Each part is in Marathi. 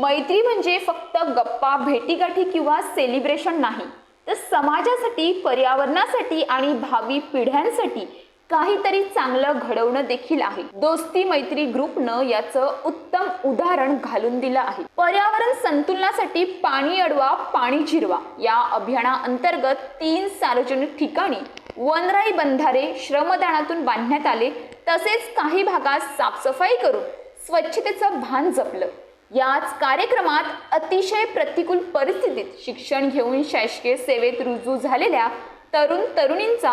मैत्री म्हणजे फक्त गप्पा भेटीगाठी किंवा सेलिब्रेशन नाही. तर समाजासाठी पर्यावरणासाठी आणि भावी पिढ्यांसाठी काहीतरी चांगलं घडवणं देखील आहे. दोस्ती मैत्री ग्रुपनं याचं उत्तम उदाहरण घालून दिलं आहे. पर्यावरण संतुलनासाठी पाणी अडवा पाणी जिरवा या अभियानाअंतर्गत तीन सार्वजनिक ठिकाणी वनराई बंधारे श्रमदानातून बांधण्यात आले. तसेच काही भागात साफसफाई करून स्वच्छतेचं भान जपलं. याच कार्यक्रमात अतिशय प्रतिकूल परिस्थितीत शिक्षण घेऊन शासकीय सेवेत रुजू झालेल्या तरुण तरुणींचा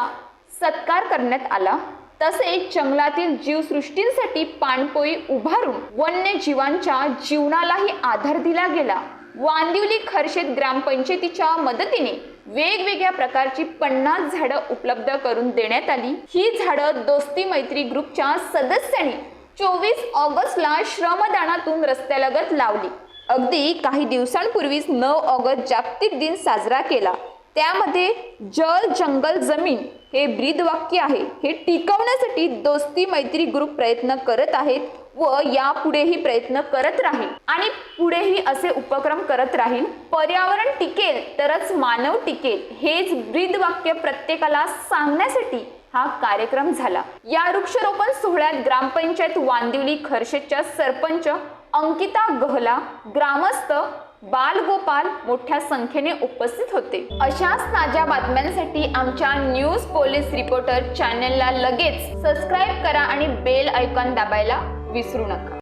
सत्कार करण्यात आला. तसेच जंगलातील जीवसृष्टींसाठी पाणपोई उभारून वन्यजीवांच्या जीवनालाही आधार दिला गेला. वांदिवली खरशेत ग्रामपंचायतीच्या मदतीने वेगवेगळ्या प्रकारची पन्नास झाडं उपलब्ध करून देण्यात आली. ही झाडं दोस्ती मैत्री ग्रुपच्या सदस्यांनी चोवीस ऑगस्टला श्रमदानातून रस्त्यालगत लावली. अगदी काही दिवसांपूर्वीच नऊ ऑगस्ट जागतिक दिन साजरा केला. त्यामध्ये जल जंगल जमीन हे ब्रीदवाक्य आहे. हे टिकवण्यासाठी दोस्ती मैत्री ग्रुप प्रयत्न करत आहेत. व यापुढेही प्रयत्न करत राहील आणि पुढेही असे उपक्रम करत राहील पर्यावरण टिकेल तरच मानव टिकेल हेच ब्रीदवाक्य प्रत्येकाला सांगण्यासाठी हा कार्यक्रम झाला. या वृक्षारोपण सोहळ्यात ग्रामपंचायत वांदिवली खर्शेच्या सरपंच अंकिता गहला ग्रामस्थ बालगोपाल मोठ्या संख्येने उपस्थित होते. अशाच ताज्या बातम्यांसाठी आमच्या न्यूज पोलीस रिपोर्टर चॅनलला लगेच सबस्क्राईब करा आणि बेल ऐकॉन दाबायला विसरू नका.